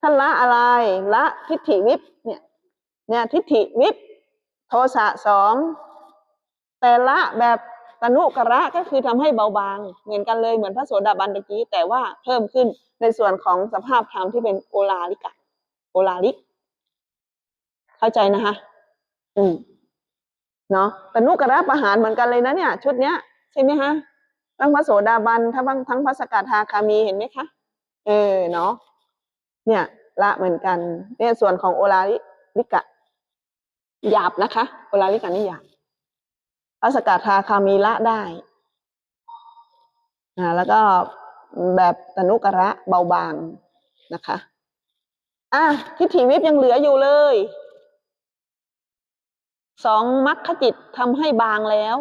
ท่านละอะไรละทิฏฐิวิปเนี่ยเนี่ยทิฏฐิวิปโทสะสองแต่ละแบบตนุกระก็คือทำให้เบาบาง เหมือนกันเลยเหมือนพระโสดาบันตะกี้ แต่ว่าเพิ่มขึ้นในส่วนของสภาพธรรมที่เป็นโอลาลิกะโอลาลิก เข้าใจนะคะอืมเนาะตนุกระประหารเหมือนกันเลยนะเนี่ย ชุดเนี้ยใช่ไหมคะทั้งพระโสดาบันทั้งทั้งพระสกทาคามีเห็นไหมคะเออเนาะ เนี่ยละเหมือนกันเนี่ยส่วนของโอลาลิกะหยาบนะคะ โอลาลิกะนี่หยาบพระสกทาคามีละได้อ่าแล้วก็แบบตนุกระเบาบางนะคะอะทิฏฐิวิปยังเหลืออยู่เลยสองมรรคจิตทำให้บางแล้ว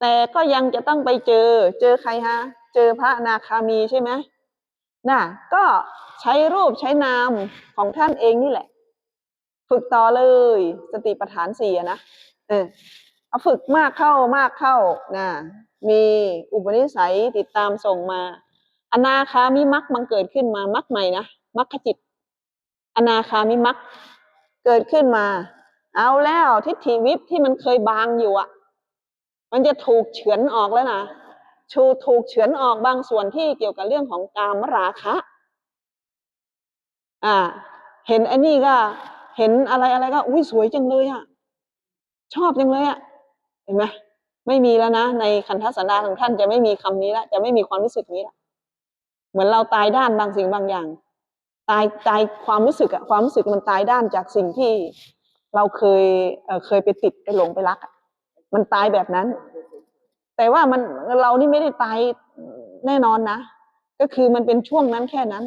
แต่ก็ยังจะต้องไปเจอ เจอใครฮะ เจอพระนาคามีใช่ไหม น่ะก็ใช้รูปใช้นามของท่านเองนี่แหละ ฝึกต่อเลย สติปัฏฐานสี่นะเออเอาฝึกมากเข้ามากเข้านะมีอุปนิสัยติดตามส่งมา อนาคามิมักมันเกิดขึ้นมามักใหม่นะมักขจิต อนาคามิมักเกิดขึ้นมา เอาแล้วทิฏฐิวิปที่มันเคยบางอยู่อะ มันจะถูกเฉือนออกแล้วนะ ชูถูกเฉือนออกบางส่วนที่เกี่ยวกับเรื่องของกามราคะ อ่า เห็นอันนี้ก็ เห็นอะไรอะไรก็ อุ้ยสวยจังเลยอะชอบจังเลยอะเห็นไหมไม่มีแล้วนะ ในคันธสันดานของท่านจะไม่มีคำนี้ละจะไม่มีความรู้สึกนี้ละเหมือนเราตายด้านบางสิ่งบางอย่าง ตายตายความรู้สึกอะความรู้สึกมันตายด้านจากสิ่งที่เราเคยเเคยไปติดไปหลงไปรักอะมันตายแบบนั้น แต่ว่ามันเรานี่ไม่ได้ตายแน่นอนนะ ก็คือมันเป็นช่วงนั้นแค่นั้น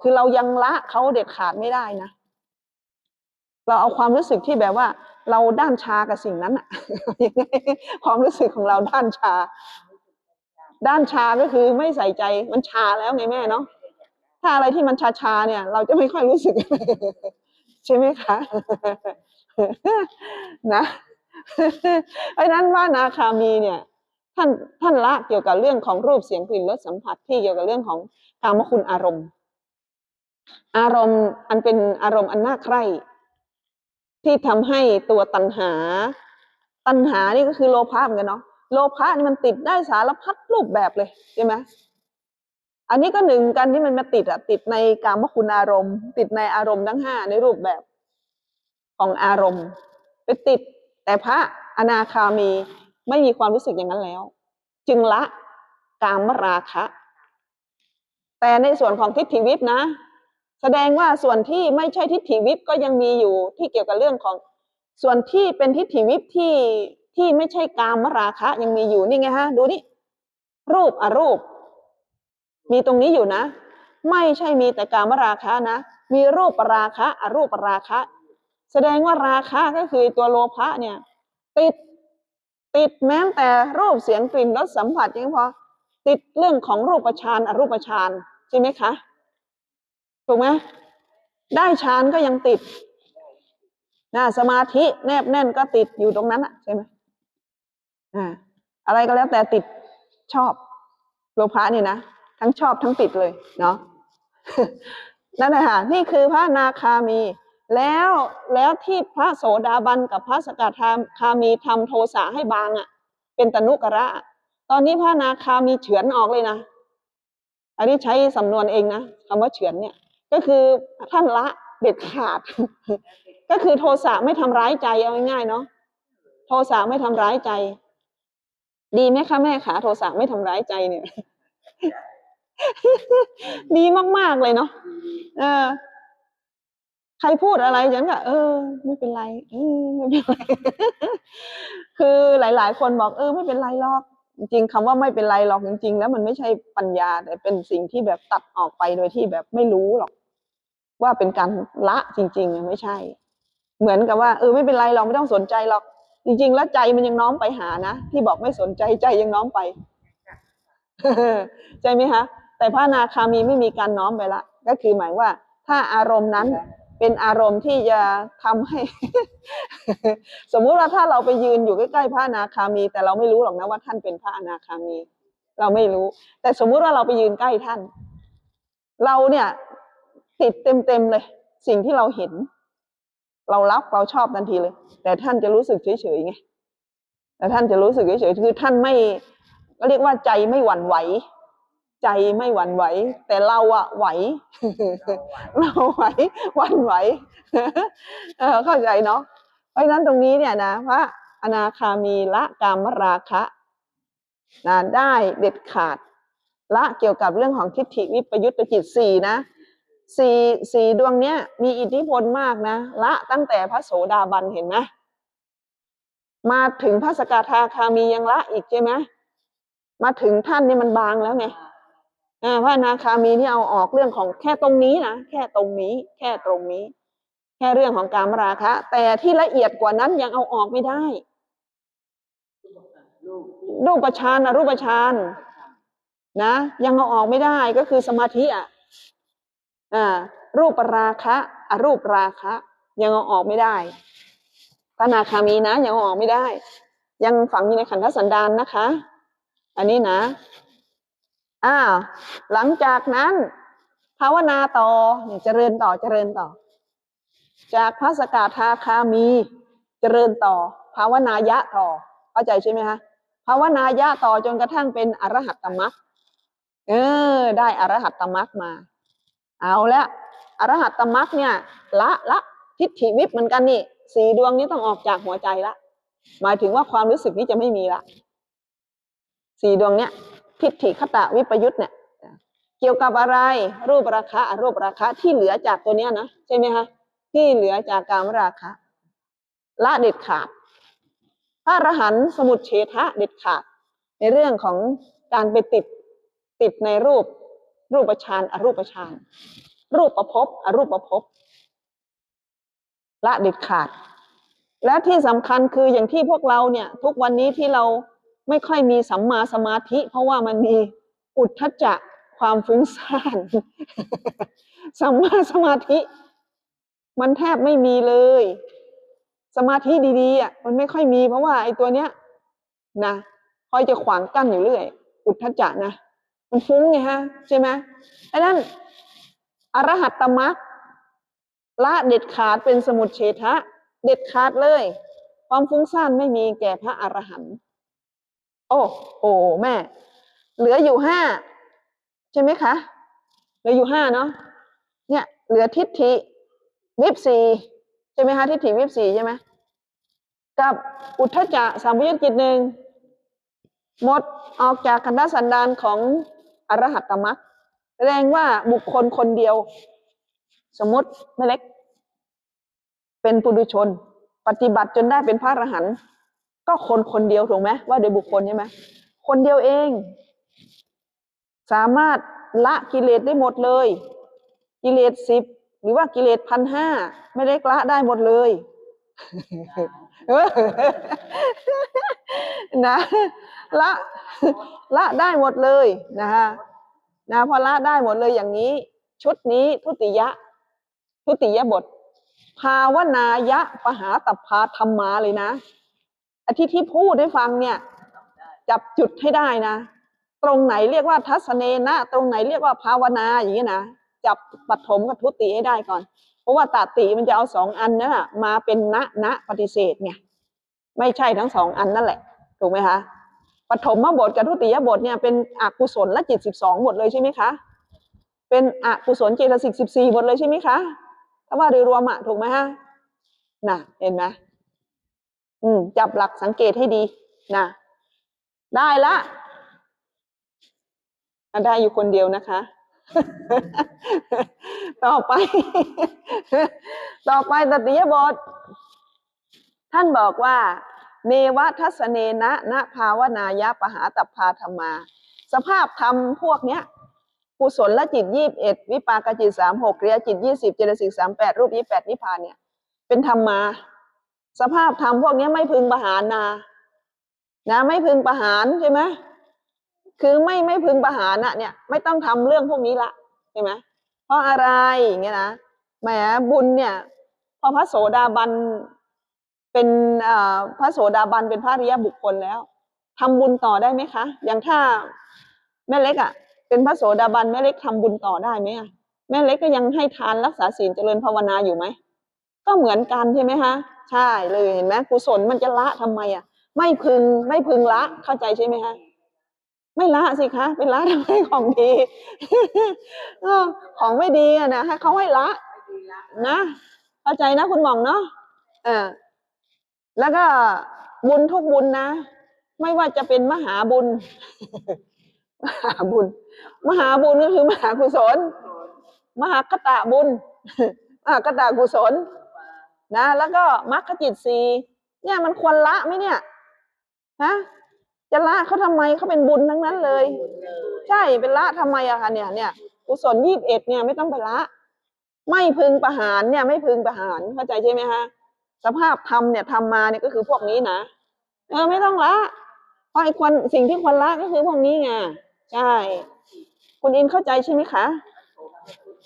คือเรายังละเขาเด็ดขาดไม่ได้นะ เราเอาความรู้สึกที่แบบว่า เราด้านชากับสิ่งนั้นอะความรู้สึกของเราด้านชา ด้านชาก็คือไม่ใส่ใจมันชาแล้วไงแม่เนาะถ้าอะไรที่มันชาชาเนี่ย เราจะไม่ค่อยรู้สึก ใช่ไหมคะนะเพราะนั้นว่านาคามีเนี่ย ท่านท่านละเกี่ยวกับเรื่องของรูปเสียงกลิ่นรสสัมผัสที่เกี่ยวกับเรื่องของกามคุณอารมณ์ อารมณ์อันเป็นอารมณ์อันน่าใคร่ที่ทำให้ตัวตัณหา ตัณหานี่ก็คือโลภะเหมือนกันเนาะโลภะนี่มันติดได้สารพัดรูปแบบเลยใช่ไหมอันนี้ก็หนึ่งกันที่มันมาติดอะติดในกามคุณอารมณ์ ติดในอารมณ์ทั้งห้าในรูปแบบของอารมณ์ ไปติดแต่พระอนาคามี ไม่มีความรู้สึกอย่างนั้นแล้ว จึงละกามราคะ แต่ในส่วนของทิฏฐิวิปนะ แสดงว่าส่วนที่ไม่ใช่ทิฏฐิวิปก็ยังมีอยู่ที่เกี่ยวกับเรื่องของส่วนที่เป็นทิฏฐิวิปที่ที่ไม่ใช่กามราคะ ยังมีอยู่นี่ไงฮะดูนี่รูปอรูป มีตรงนี้อยู่นะ ไม่ใช่มีแต่กามราคะนะ มีรูปราคะอรูปราคะ แสดงว่าราคะก็คือตัวโลภะเนี่ย ติด ติดแม้แต่รูปเสียงกลิ่นรสสัมผัสยังพอติดเรื่องของรูปฌานอรูปฌานใช่ไหมคะถูกไหมได้ฌานก็ยังติดนะสมาธิแนบแน่นก็ติดอยู่ตรงนั้นอะใช่ไหมอ่าอะไรก็แล้วแต่ติดชอบโลภะนี่นะทั้งชอบทั้งติดเลยเนาะนั่นแหละค่ะนี่คือพระนาคามี แล้วแล้วที่พระโสดาบันกับพระสกทาคามีทำโทสะให้บางอะ่ะ เป็นตนุกระ ตอนนี้พระนาคามีเฉือนออกเลยนะอันนี้ใช้สำนวนเองนะคำว่าเฉือนเนี่ย ก็คือท่านละเด็ดขาด ก็คือโทสะไม่ทำร้ายใจเอาง่ายๆเนาะโทสะไม่ทำร้ายใจ ดีไหมคะแม่ขาโทสะไม่ทำร้ายใจเนี่ย ดีมากๆเลยเนาะเออ ใครพูดอะไรฉันก็เออ ไม่เป็นไรเออไม่เป็นไรคือหลาย ๆ คนบอกเออ ไม่เป็นไรหรอก จริงๆคำว่าไม่เป็นไรหรอกจริง ๆ แล้วมันไม่ใช่ปัญญา แต่เป็นสิ่งที่แบบตัดออกไปโดยที่แบบไม่รู้หรอก ว่าเป็นการละจริง ๆ ไม่ใช่ เหมือนกับว่าเออไม่เป็นไรเราไม่ต้องสนใจหรอก จริง ๆ แล้วใจมันยังน้อมไปหานะที่บอกไม่สนใจใจยังน้อมไปใช่ไหมคะแต่พระนาคามีไม่มีการน้อมไปละก็คือหมายว่า ถ้าอารมณ์นั้น เป็นอารมณ์ที่จะทำให้ สมมุติว่าถ้าเราไปยืนอยู่ใกล้ๆพระนาคามี แต่เราไม่รู้หรอกนะว่าท่านเป็นพระอนาคามี เราไม่รู้ แต่สมมุติว่าเราไปยืนใกล้ท่าน เราเนี่ยติดเต็มๆเลย สิ่งที่เราเห็น เรารักเราชอบทันทีเลย แต่ท่านจะรู้สึกเฉยๆไงแต่ท่านจะรู้สึกเฉยๆคือท่านไม่ก็เรียกว่าใจไม่หวั่นไหว ใจไม่หวั่นไหว แต่เราอะไหว เราไหวหวั่นไหวเออเข้าใจเนาะเพราะฉะนั้นตรงนี้เนี่ยนะพระอนาคามีละกามราคะนะได้เด็ดขาด ละเกี่ยวกับเรื่องของทิฏฐิวิปยุตตจิตสี่นะสี่สี่ดวงเนี้ยมีอิทธิพลมากนะ ละตั้งแต่พระโสดาบันเห็นไหมมาถึงพระสกทาคามียังละอีกใช่ไหมมาถึงท่านเนี่ยมันบางแล้วไงอ่า พระอนาคามีนี่เอาออกเรื่องของแค่ตรงนี้นะแค่ตรงนี้ แค่ตรงนี้ แค่เรื่องของการมราคะ แต่ที่ละเอียดกว่านั้นยังเอาออกไม่ได้รูปฌานอรูปฌานนะยังเอาออกไม่ได้ก็คือสมาธิอะอ่ารูปราคะอรูปราคะ ยังเอาออกไม่ได้พระอนาคามีนะยังเอาออกไม่ได้ ยังฝังอยู่ในขันธสันดานนะคะ อันนี้นะ อ้าหลังจากนั้นภาวนาต่อเนี่ยเจริญต่อเจริญต่อ จากพระสกทาคามีเจริญต่อ ภาวนายะต่อ เข้าใจใช่ไหมคะภาวนายะต่อจนกระทั่งเป็นอรหัตตมรรคเออ ได้อรหัตตมรรคมา เอาละอรหัตตมรรคเนี่ย ละละทิฏฐิวิปเหมือนกันนี่สีดวงนี้ต้องออกจากหัวใจละ หมายถึงว่าความรู้สึกนี้จะไม่มีละสีดวงเนี้ย ทิฏฐิคตะวิปยุทธ์เนี่ยเกี่ยวกับอะไรรูปราคะอรูปราคะที่เหลือจากตัวเนี้ยนะใช่ไหมคะที่เหลือจากการมราคะละเด็ดขาดพระอรหันต์สมุทเฉทะเด็ดขาด ในเรื่องของการไปติดติดในรูปรูปฌานอรูปฌานรูปประพบอรูปประพบละเด็ดขาด และที่สำคัญคืออย่างที่พวกเราเนี่ย ทุกวันนี้ที่เรา ไม่ค่อยมีสัมมาสมาธิ เพราะว่ามันมีอุทธัจจะความฟุ้งซ่านสัมมาสมาธิ มันแทบไม่มีเลย สมาธิดีๆอะมันไม่ค่อยมีเพราะว่าไอ้ตัวเนี้ยนะคอยจะขวางกั้นอยู่เรื่อย อุทธัจจะนะมันฟุ้งไงฮะใช่ไหมไอ้นั่นอรหัตตมรรคละเด็ดขาดเป็นสมุทเฉทะ เด็ดขาดเลย ความฟุ้งซ่านไม่มีแก่พระอรหันต์ โอ้โหแม่ เหลืออยู่ห้าใช่ไหมคะ เหลืออยู่ห้าเนาะเนี่ย เหลือทิฏฐิวิปสีใช่ไหมคะทิฏฐิวิปสีใช่ไหมกับอุทธจจะสามวิญญจิตหนึ่งหมดออกจากคันธสันดานของอรหัตตมรรคแสดงว่าบุคคลคนเดียว สมมติแม่เล็ก เป็นปุถุชน ปฏิบัติจนได้เป็นพระอรหันต์ ก็คนคนเดียวถูกไหมว่าโดยบุคคลใช่ไหมคนเดียวเอง สามารถละกิเลสได้หมดเลย กิเลสสิบหรือว่ากิเลสพันห้าไม่ได้ละได้หมดเลยเออนะละละได้หมดเลยนะคะนะพอละได้หมดเลยอย่างนี้ ชุดนี้ทุติยะ ทุติยบท ภาวนายะปหาตพาธรรมาเลยนะ อาทิที่พูดให้ฟังเนี่ยจับจุดให้ได้นะ ตรงไหนเรียกว่าทัศเนนะ ตรงไหนเรียกว่าภาวนาอย่างนี้นะจับปฐมกับทุติให้ได้ก่อน เพราะว่าตาติมันจะเอาสองอันนั่นน่ะมาเป็นณณปฏิเสธไงไม่ใช่ทั้งสองอันนั่นแหละถูกไหมคะปฐมบทกับทุติยบทเนี่ยเป็นอกุศลและจิตสิบสองบทเลยใช่ไหมคะ เป็นอกุศลเจตสิกสิบสี่บทเลยใช่ไหมคะถ้าว่าโดยรวมอะถูกไหมฮะน่ะเห็นไหม อืมจับหลักสังเกตให้ดีนะได้ละได้อยู่คนเดียวนะคะ ต่อไป ต่อไปตติยบท ท่านบอกว่า เนวทัศเนนะนะภาวนายะปหาตัพพาธรรมา สภาพธรรมพวกเนี้ยกุศลละจิตยี่บเอ็ดวิปากจิตสามหกเรียจิตยี่สิบเจตสิกสามแปดรูปยี่แปดนิพพานเนี่ย เป็นธรรมมา สภาพธรรมพวกนี้ไม่พึงประหารนานะไม่พึงประหารใช่ไหมคือไม่ไม่พึงประหารนะเนี่ย ไม่ต้องทำเรื่องพวกนี้ละใช่ไหมเพราะอะไรอย่างเงี้ยนะแหมบุญเนี่ยพอพระโสดาบันเป็นอ่าพระโสดาบันเป็นพระริยบุคคลแล้วทำบุญต่อได้ไหมคะ อย่างถ้าแม่เล็กอะ เป็นพระโสดาบันแม่เล็กทำบุญต่อได้ไหมอะแม่เล็กก็ยังให้ทานรักษาศีลเจริญภาวนาอยู่ไหมก็เหมือนกันใช่ไหมคะ ใช่เลยเห็นไหมกุศลมันจะละทำไมอะ ไม่พึงไม่พึงละเข้าใจใช่ไหมคะไม่ละสิคะไปละทำไมของดีอของไม่ดีอะนะให้เขาให้ละนะเข้าใจนะคุณหม่องเนาะเออแล้วก็บุญทุกบุญนะ ไม่ว่าจะเป็นมหาบุญ มหาบุญ มหาบุญก็คือมหากุศล มหากตะบุญมหากตะกุศล นะแล้วก็มรรคจิตสีเนี่ยมันควรละไหมเนี่ยฮะจะละเขาทำไมเขาเป็นบุญทั้งนั้นเลย ใช่เป็นละทำไมอะคะเนี่ยเนี่ยกุศลยี่บเอ็ดเนี่ยไม่ต้องไปละ ไม่พึงประหารเนี่ย ไม่พึงประหารเข้าใจใช่ไหมคะสภาพธรรมเนี่ยทำมาเนี่ยก็คือพวกนี้นะเออไม่ต้องละเพราะไอ้ควรสิ่งที่ควรละก็คือพวกนี้ไงใช่คุณอินเข้าใจใช่ไหมคะ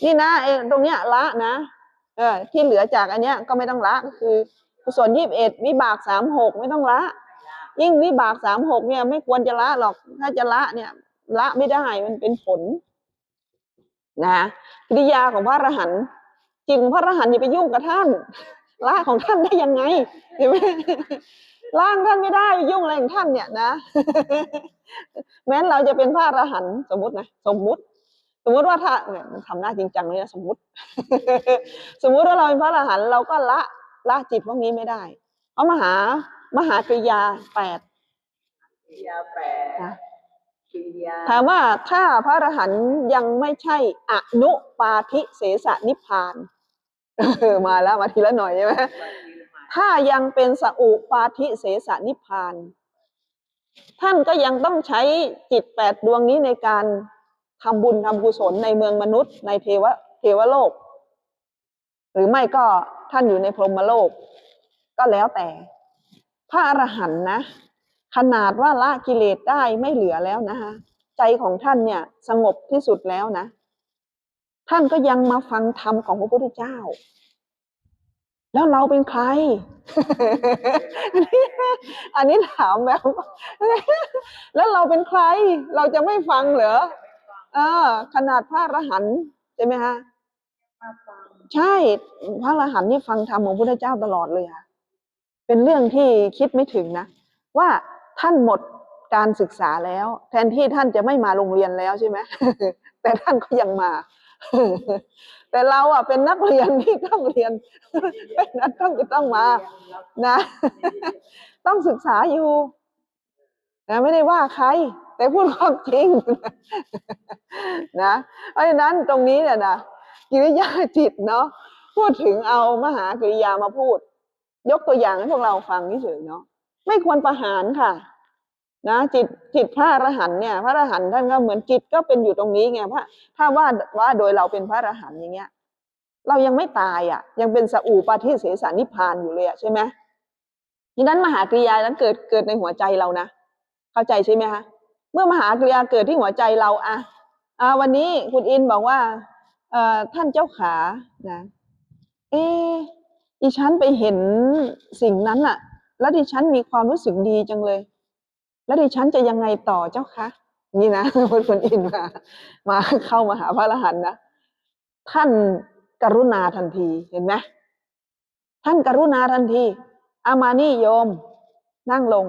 นี่นะไอ้ตรงเนี้ยละนะ เออที่เหลือจากอันเนี้ยก็ไม่ต้องละก็คือกุศลยี่บเอ็ดวิบากสามหกไม่ต้องละ ยิ่งวิบากสามหกเนี่ยไม่ควรจะละหรอกถ้าจะละเนี่ย ละไม่ได้มันเป็นผลนะกิริยาของพระอรหันต์จริงพระอรหันต์อย่าไปยุ่งกับท่านละของท่านได้ยังไงเห็นไหมล่างท่านไม่ได้ไยุ่งอะไรของท่านเนี่ยนะ แม้นเราจะเป็นพระอรหันต์สมมตินะสมมุติ สมมติว่าถ้าเนี่ยมันทำหน้าจริงจังเลยนะสมมติ สมมุติว่าเราเป็นพระอรหันต์เราก็ละละจิตพวกนี้ไม่ได้เพราะมหามหากริยาแปดกิริยาแปดนะกิริยาถามว่าถ้าพระอรหันต์ยังไม่ใช่อนุปาทิเสสนิพพานเออมาแล้วมาทีละหน่อยใช่ไหมถ้ายังเป็นสอุปาทิเสสนิพพาน ท่านก็ยังต้องใช้จิตแปดดวงนี้ในการ ทำบุญทำกุศลในเมืองมนุษย์ ในเทวะเทวโลก หรือไม่ก็ท่านอยู่ในพรหมโลก ก็แล้วแต่ พระอรหันต์นะ ขนาดว่าละกิเลสได้ไม่เหลือแล้วนะคะใจของท่านเนี่ยสงบที่สุดแล้วนะ ท่านก็ยังมาฟังธรรมของพระพุทธเจ้า แล้วเราเป็นใคร อันนี้อันนี้ถามแบบ แล้วเราเป็นใคร เราจะไม่ฟังเหรอ เออ ขนาดพระอรหันต์ใช่ไหมคะใช่พระอรหันต์นี่ฟังธรรมของพระพุทธเจ้าตลอดเลยค่ะเป็นเรื่องที่คิดไม่ถึงนะ ว่าท่านหมดการศึกษาแล้ว แทนที่ท่านจะไม่มาโรงเรียนแล้วใช่ไหมแต่ท่านก็ยังมา แต่เราอะเป็นนักเรียนที่ต้องเรียนเป็นนักต้องจะต้องมานะ ต้องศึกษาอยู่นะไม่ได้ว่าใคร แต่พูดความจริงนะเพราะฉะนั้นตรงนี้เนี่ยนะกิริยาจิตเนาะพูดถึงเอามหากริยามาพูด ยกตัวอย่างให้พวกเราฟังเฉยเนาะไม่ควรประหารค่ะ นะ จิตจิตพระอรหันเนี่ย พระอรหันท่านก็เหมือนจิตก็เป็นอยู่ตรงนี้ไงพระถ้าว่าว่าโดยเราเป็นพระอรหันอย่างเงี้ย เรายังไม่ตายอะ ยังเป็นสอูปาทิเสสานิพานอยู่เลยอะใช่ไหมทีนั้นมหากริยานั้นเกิดเกิดในหัวใจเรานะเข้าใจใช่ไหมคะ เมื่อมหากริยาเกิดที่หัวใจเราอะอาวันนี้คุณอินบอกว่า เอ่อท่านเจ้าขานะ เอ๊ะดิฉันไปเห็นสิ่งนั้นอะแล้วดิฉันมีความรู้สึกดีจังเลย แล้วดิฉันจะยังไงต่อเจ้าคะนี่นะคุณคนอินมา มาเข้ามาหาพระอรหันต์นะท่านกรุณาทันทีเห็นไหมท่านกรุณาทันที อามานี่โยม นั่งลง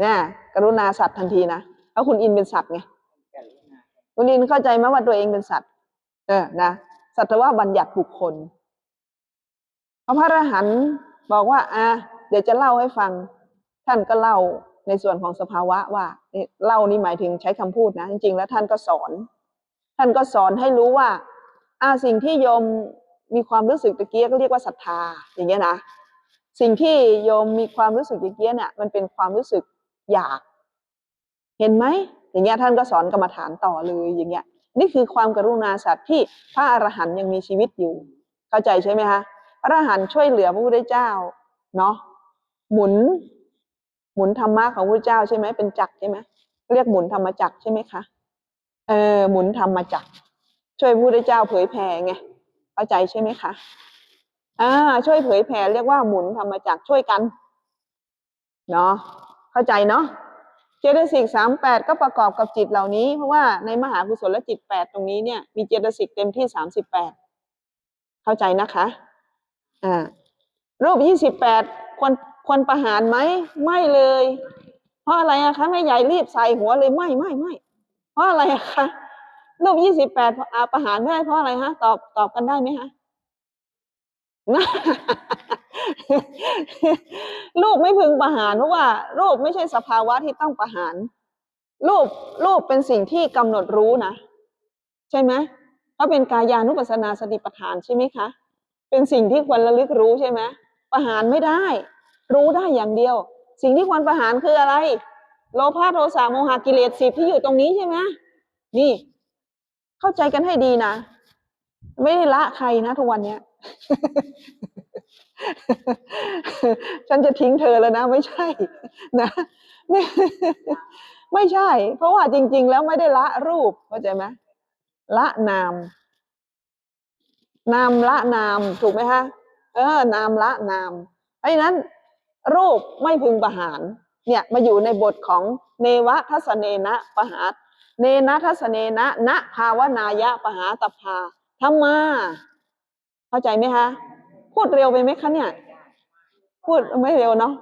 เนี่ยกรุณาสัตว์ทันทีนะเพราะคุณอินเป็นสัตว์ไงคุณอินเข้าใจไหมว่าตัวเองเป็นสัตว์ เออนะสัตว่าบัญญัติบุคคลพระพระหันบอกว่า อะเดี๋ยวจะเล่าให้ฟัง ท่านก็เล่าในส่วนของสภาวะว่าเล่านี่หมายถึงใช้คำพูดนะ จริง ๆ แล้วท่านก็สอน ท่านก็สอนให้รู้ว่าอ่าสิ่งที่โยมมีความรู้สึกตะเกียก็เรียกว่าศรัทธาอย่างเงี้ยนะสิ่งที่โยมมีความรู้สึกตะเกียเนี่ยมันเป็นความรู้สึก อยาก เห็นไหมอย่างเงี้ยท่านก็สอนกรรมฐานต่อเลยอย่างเงี้ยนี่คือความกรุณาสัตว์ที่พระอรหันต์ยังมีชีวิตอยู่ เข้าใจใช่ไหมคะพระอรหันต์ช่วยเหลือพระพุทธเจ้าเนาะหมุน หมุนธรรมะของพระเจ้าใช่ไหมเป็นจักรใช่ไหมเรียกหมุนธรรมจักรใช่ไหมคะเออหมุนธรรมจักรช่วยพระพุทธเจ้าเผยแผ่ไงเข้าใจใช่ไหมคะอ่าช่วยเผยแผ่เรียกว่าหมุนธรรมจักรช่วยกันเนาะ เข้าใจเนาะเจตสิกสามแปดก็ประกอบกับจิตเหล่านี้ เพราะว่าในมหากุศลจิตแปดตรงนี้เนี่ยมีเจตสิกเต็มที่สามสิบแปดเข้าใจนะคะอ่ารูปยี่สิบแปดควรควรประหารไหมไม่เลย เพราะอะไรอะคะแม่ใหญ่รีบใส่หัวเลยไม่ไม่ไม่เพราะอะไรอะคะรูปยี่สิบแปดประหารไม่ได้เพราะอะไรฮะ ตอบตอบกันได้ไหมฮะ รูปไม่พึงประหารเพราะว่า รูปไม่ใช่สภาวะที่ต้องประหาร รูปรูปเป็นสิ่งที่กำหนดรู้นะ ใช่ไหมก็เป็นกายานุปัสสนาสติปัฏฐานใช่ไหมคะ เป็นสิ่งที่ควรระลึกรู้ใช่ไหมประหารไม่ได้ รู้ได้อย่างเดียว สิ่งที่ควรประหารคืออะไร โลภะโทสะโมหะกิเลสสิบที่อยู่ตรงนี้ใช่ไหมนี่ เข้าใจกันให้ดีนะ ไม่ได้ละใครนะทุกวันเนี้ย ฉันจะทิ้งเธอแล้วนะ ไม่ใช่นะไม่ไม่ใช่ เพราะว่าจริง ๆ แล้วไม่ได้ละรูปเข้าใจไหมละนาม นามละนามถูกไหมคะเออนามละนามเพราะฉะนั้น รูปไม่พึงประหาร เนี่ยมาอยู่ในบทของเนวทัศเนนะประหารเนนะทัศเนนะณภาวนายะปหาตภาธรรมา เข้าใจไหมคะ พูดเร็วไปไหมคะเนี่ย พูดไม่เร็วเนาะ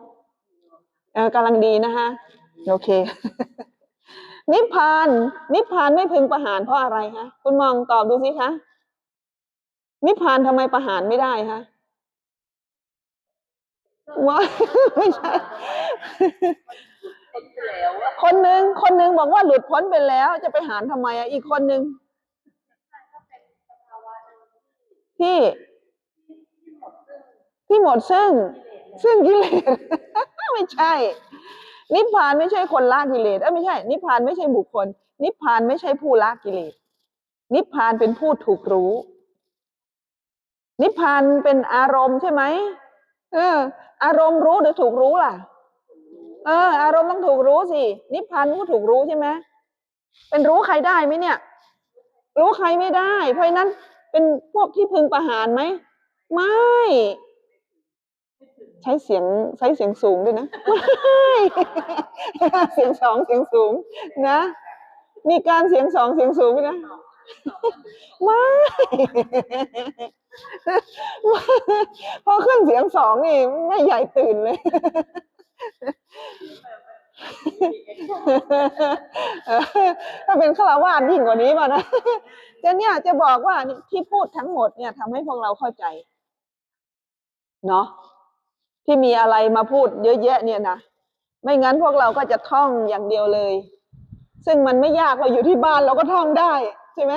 เออกำลังดีนะคะโอเค นิพพาน นิพพานไม่พึงประหารเพราะอะไรคะคุณมองตอบดูสิคะนิพพานทำไมประหารไม่ได้คะว่าไม่ใช่คนไปแล้วอะคนหนึ่งคนหนึ่งบอกว่าหลุดพ้นไปแล้ว จะไปหารทำไมอะอีกคนหนึ่งที่ ที่หมดซึ่งซึ่งกิเลส ไม่ใช่ นิพพานไม่ใช่คนละกิเลสเอ้ไม่ใช่ นิพพานไม่ใช่บุคคล นิพพานไม่ใช่ผู้ละกิเลส นิพพานเป็นผู้ถูกรู้ นิพพานเป็นอารมณ์ใช่ไหมเออ อารมณ์รู้หรือถูกรู้ล่ะ เออ อารมณ์ต้องถูกรู้สิ นิพพานก็ถูกรู้ใช่ไหมเป็นรู้ใครได้ไหมเนี่ย รู้ใครไม่ได้ เพราะฉะนั้นเป็นพวกที่พึงประหารไหม ไม่ ใช้เสียงใช้เสียงสูงด้วยนะไม่เสียงสองเสียงสูงนะ มีการเสียงสองเสียงสูงด้วยนะไม่พอขึ้นเสียงสองนี่ไม่ใหญ่ตื่นเลยถ้าเป็นฆราวาสยิ่งกว่านี้ป่ะนะจะเนี่ยจะบอกว่าที่พูดทั้งหมดเนี่ยทำให้พวกเราเข้าใจ เนาะ ที่มีอะไรมาพูดเยอะแยะเนี่ยนะไม่งั้นพวกเราก็จะท่องอย่างเดียวเลย ซึ่งมันไม่ยากเราอยู่ที่บ้านเราก็ท่องได้ใช่ไหม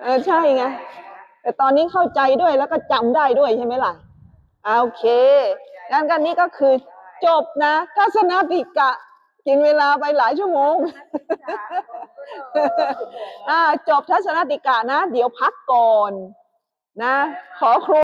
เออใช่ไงแต่ตอนนี้เข้าใจด้วยแล้วก็จำได้ด้วยใช่ไหมล่ะโอเคงั้นกันนี้ก็คือจบนะทัศนติกะ กินเวลาไปหลายชั่วโมงจบทัศนติกะนะ เดี๋ยวพักก่อนนะ ขอครู